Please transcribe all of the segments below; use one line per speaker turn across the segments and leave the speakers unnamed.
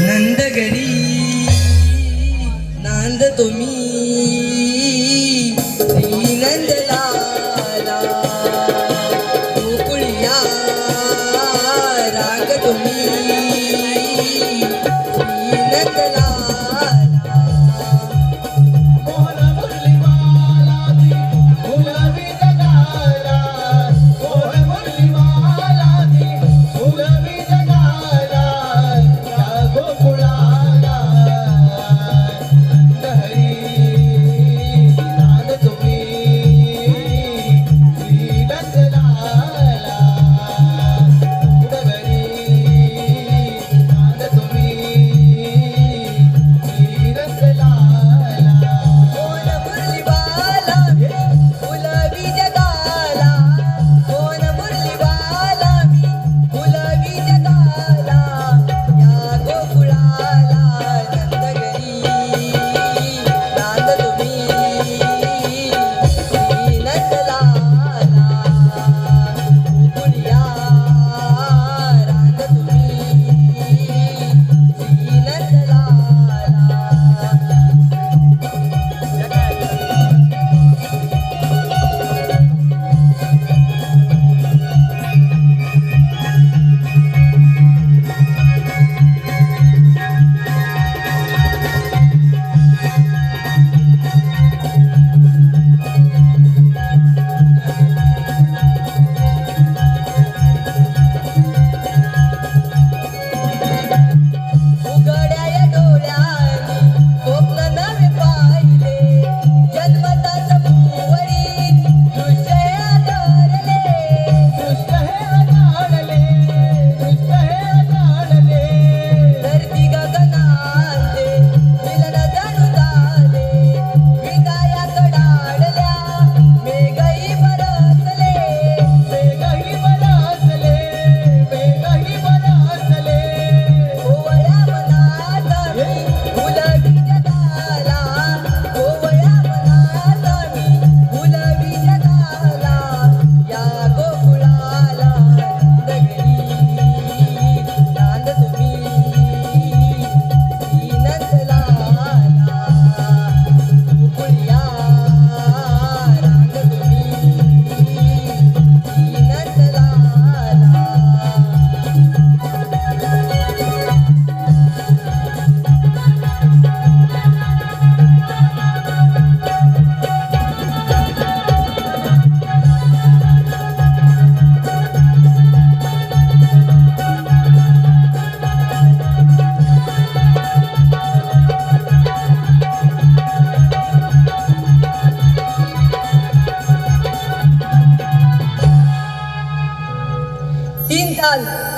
நந்தகரி நாந்த தொமீ
Hare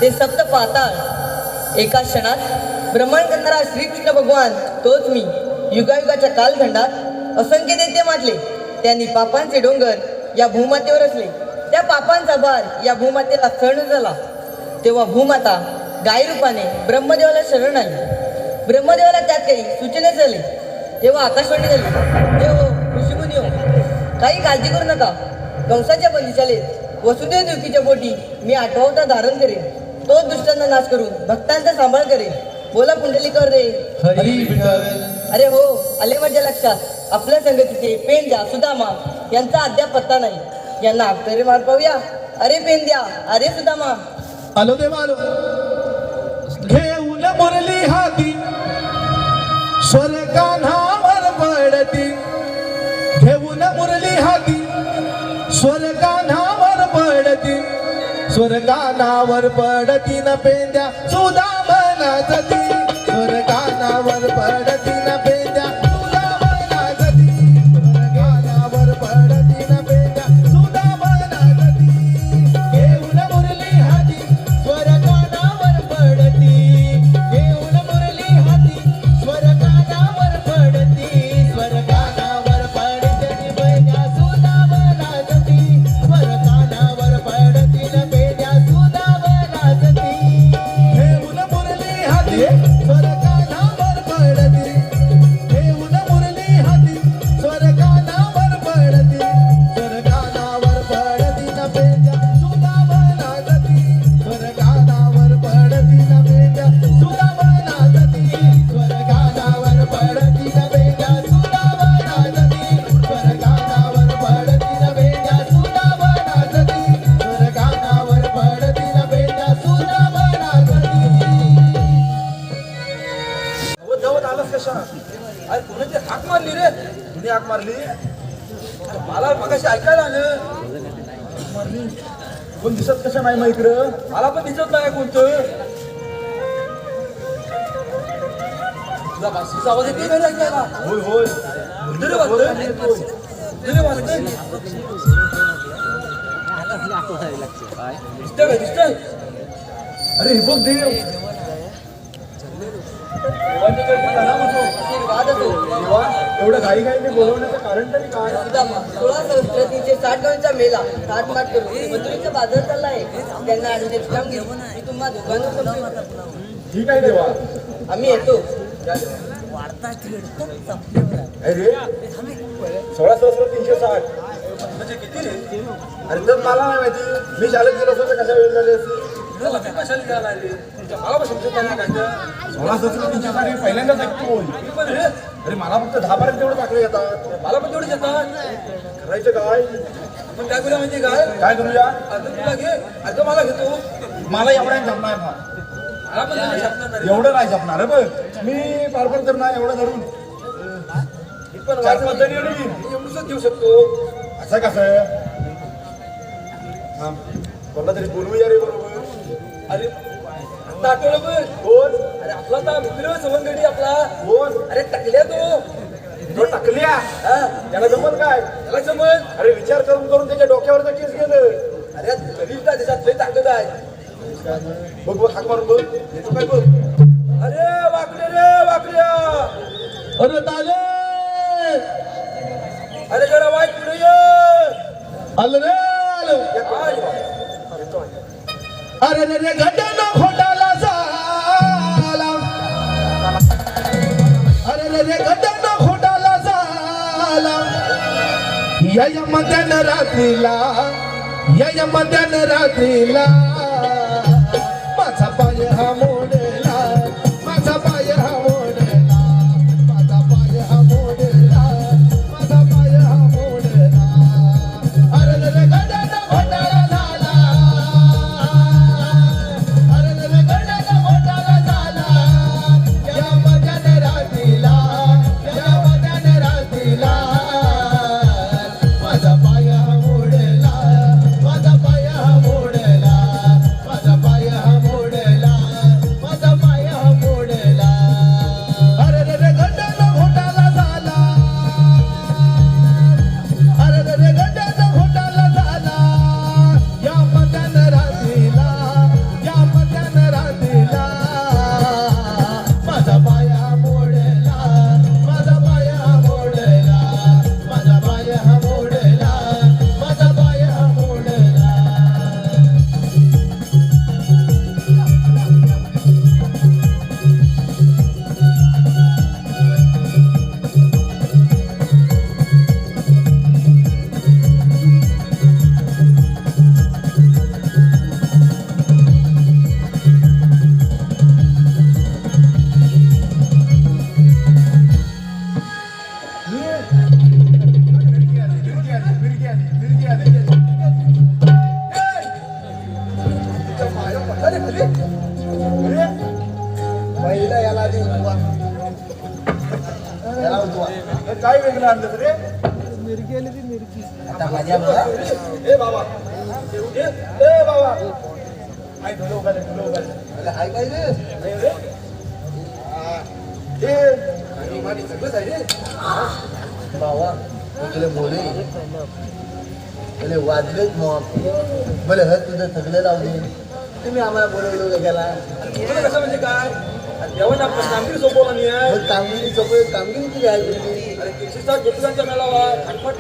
हे
ते सप्त पाताळ एका क्षणात भ्रमण करणारा श्रीकृष्ण भगवान तोच मी युगायुगाच्या कालखंडात असंख्य नेते माटले त्यांनी पापांचे डोंगर या भूमातेवर असले त्या पापांचा भार या भूमातेला सहन झाला. तेव्हा भूमाता गाय रूपाने ब्रह्मदेवाला शरण आली. ब्रह्मदेवाला त्यात काही सूचना झाले. तेव्हा आकाशवाणी झाली देव हो, ऋषीमुनी हो काही काळजी करू नका. कंसाच्या बंदिशालेत वसुदेव देवकीच्या पोटी मी आठवता धारण करेन. तोच दुष्टांना नाश करून भक्तांचा सांभाळ करेन बोला पुंडलिकर रे.
हरी विठ्ठल
अरे हो आले माझ्या लक्षात. आपल्या संगतीचे पेंद्या सुदामा यांचा अद्याप पत्ता नाही. यांना अक्षरे मार पाहूया. अरे पेंद्या अरे सुदामा.
आलो देव आलो. घेऊन मुरली हाती. स्वर्गानावर पडती घेऊन मुरली हाती. पडती स्वर्गानावर पडतीन पेंद्या सुदा बनाजती स्वर्गानावर पडतीन पेंद्या
कोणाची हाक मारली रे?
कुणी हाक मारली?
मला मगाशी ऐकायला आलं.
मारली. कोण दिसत कशा नाही मग इकडं?
मला पण दिसत नाही कोणतं तुला बासरीचा आवाज येते का रे ऐकायला?
होय होय.
कुठे वाजतंय? कुठे वाजतंय? दिसतंय का दिसतंय?
अरे हे बघ देव. एवढं घाई घाईने बोलवण्याचं कारण तरी काय?
सुदामा सोळा सहस्त्र तीनशे साठ गावचा मेला माट करून. बाजार त्यांना मी तुम्हा दोघांना.
ठीक आहे देवा.
आम्ही येतो.
अरे सोळा सहस्र तीनशे साठ
म्हणजे किती रे
अरे तर मला नाही माहिती. मी शाळेत गेलो असतो तर कशा वेळ झाले असते? सोळा सहस्र तीनशे हे पहिल्यांदाच ऐकतो अरे मला फक्त दहा पर्यंत तेवढं टाकले येतात
मला पण तेवढेच येतात.
करायचं काय?
पण काय करूया माहिती काय?
काय करूया?
अर्ध तुला घे अर्ध मला घेतो.
मला एवढ्या जमणार ना. एवढं नाही. जमणार. बघ मी पारपण तर नाही एवढं धरून.
पण एवढंच घेऊ शकतो.
असं कसं? कोणाला तरी बोलवूया रे बरोबर
अरे आता आठवलं पण
कोण
अरे आपला तर मित्र सवंगडी आपला.
कोण
अरे टाकल्या तो.
तो टाकल्या?
हा.
त्याला जमत काय?
त्याला समज
अरे विचार करून करून त्याच्या डोक्यावरचा केस गेलं.
अरे गरीब का देशात लय ताकद आहे.
बघ बघ हाक मारून बघ. येतो काय बघ?
अरे वाकडे रे वाकड्या
अरे ताले!
अरे जरा वाईट पुढे ये.
आलं रे आलं.
आय.
अरे रे रे घटना खोटाला झाला. अरे रे रे घटना खोटाला झाला. या या मध्यान रात्रीला या या मध्यान रात्रीला. काय वेगळं आणलं रे आता माझ्या ए बाबा ए ए बाबा आई ढोलं उगाले, ढोलं उगाले.
हाय काय रे
नाही रे. हा. ए,
आणि माझी सगळंच आहे रे
बाबा तुला बोले बोले वाजलेच मग बोले हर तुझं सगळं दे तुम्ही आम्हाला बोलवलं गेला
तुला कसं म्हणजे काय देवाने आपलं कामगिरी सोपवलं नाही
कामगिरी सगळं कामगिरी तुझी आहे
दिवसात ज्योतिषांच्या मेळावा खटपट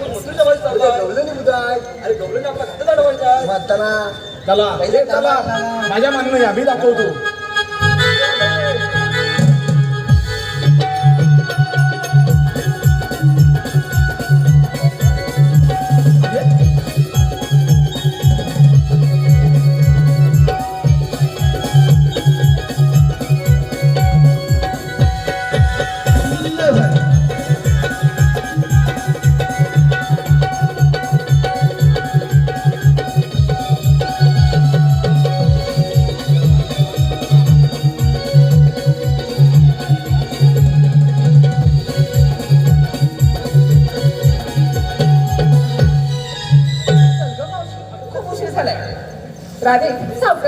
अरे
माझ्या मागणं आम्ही दाखवतो.
Thank you.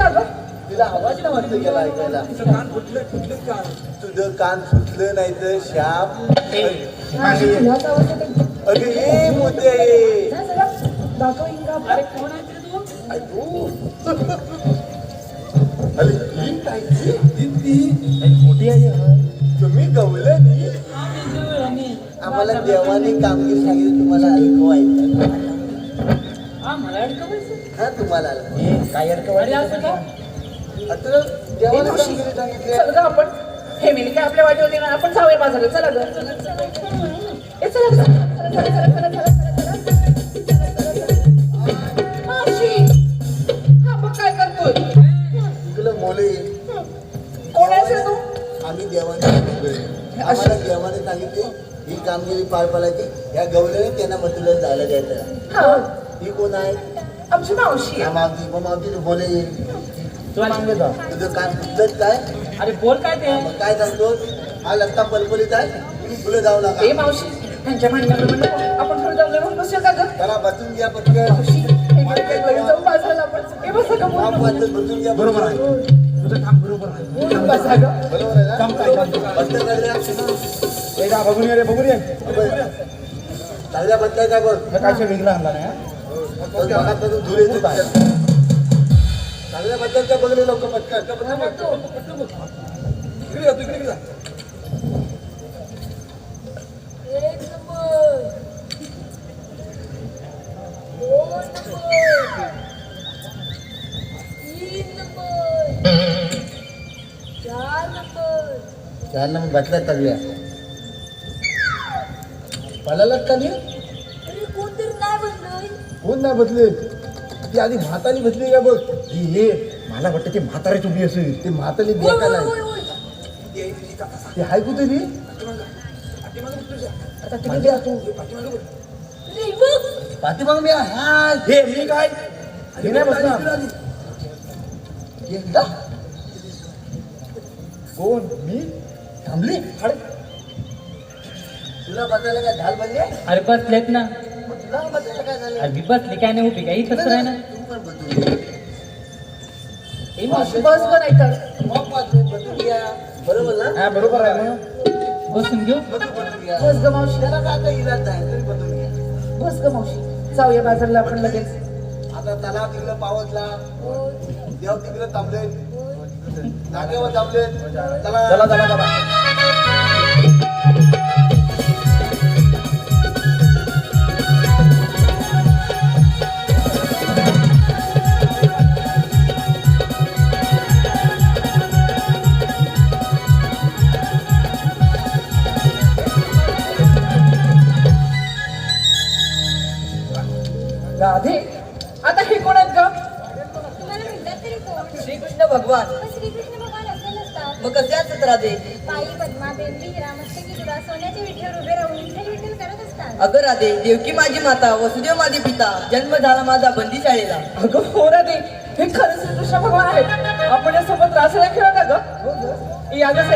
का
गं?
तिला आवाज ना वाटतं गेला ऐकायला.
तिचं कान फुटले फुटले कान
तुझं कान सुटलं नाही तर शाप ये मोठी
दाखव इंगा अरे कोण आहे तू
आई तू. अरे ही काय ती? ती ती.
मोठी आहे
तुम्ही गवले नी आम्हाला देवाने कामगिरी सांगितली तुम्हाला ऐकवायचं
हा मला अडकवायचं
हा तुम्हाला
काय अर्क
अरे असं का?
आता
आपण. हे मिली काय आपल्या वाटे होती ना आपण जाऊया बाजारला चला ग. चला चला, काय करतोय?
तिकडे मोले.
कोण आहेस
आम्ही देवाने सांगितलं आम्हाला देवाने सांगितले ही कामगिरी पार पाडायची. या गवल्याने त्यांना मथुरेला जायला द्यायचं.
ही
कोण आहे?
आमची मावशी
हा।
आहे.
मावती मग मावती तू बोले
तू मागे जा
तुझं कान सुचलत काय
अरे बोल काय ते?
मग काय सांगतो हा लत्ता पलपलीत आहे तुला जाऊ
ए
नका
मावशी त्यांच्या म्हणण्याप्रमाणे आपण थोडं जाऊन जाऊन बसूया का गं
त्याला बसून घ्या पटकन।
मावशी इकडे काही घरी जाऊन बाजाराला आपण ए बसा गं
बाप
बोल
वाजत बसून घ्या
बरोबर आहे. तुझं काम बरोबर आहे.
बोल बसा गं
बरोबर आहे
काम
ना
काय काम काय?
बंद कर.
ए जा बघून ये रे बघून ये.
चांगल्या बंद काय बघ
हे काय वेगळा आणला नाही हा?
चांगल्या बद्दलच्या बघले लोक पटकन
तिकडे जा
चार नंबर
बातल्या तगल्या पलालात का नाही
कोणतरी काय म्हणलं
कोण नाही बसले? ती आधी म्हातारी बसली का बघ? ही हे मला वाटतं ते म्हातारी तुम्ही असेल.
ते म्हाताली
होय,
बेका
होय,
नाही
होय, होय.
ते हाय कुठे ती? आता तिकडे जा तू.
अरे बघ.
पाठीमाग मी हाय.
हे मी काय? हे नाही बसणार.
एकदा
कोण? मी?
थांबली? तुला बसायला काय झाल बनले
अरे बसलेत ना.
बसायला काय झालं
बसले काय नाही उभी काय इथंच राह ना
तू पण
बस नाही तर?
मग घ्या बरोबर ना?
हा बरोबर आहे मग
बसून घेऊ?
घ्या
बस गं मावशी
त्याला काय आता इलाज नाही? तरी बसून घ्या
बस गं मावशी जाऊया बाजारला आपण लगेच.
आता तलाव तिकडे पावतला. देव तिकडे थांबले. जागेवर थांबले.
चला
चला
चला.
श्रीकृष्ण भगवान.
मग श्रीकृष्ण भगवान असे नसतात
मग कसे असतात राधे
पायी पद्मा बेंबी हिरा मस्तकी तुरा सोन्याच्या विठ्यावर उभे राहून विठ्ठल विठ्ठल करत असतात.
अगं राधे देवकी माझी माता वसुदेव माझे पिता जन्म झाला माझा बंदी शाळेला.
अगं हो राधे हे खरं श्रीकृष्ण भगवान आहेत. आपण या सोबत रासायला खेळत का गं. या गं.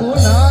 গুনা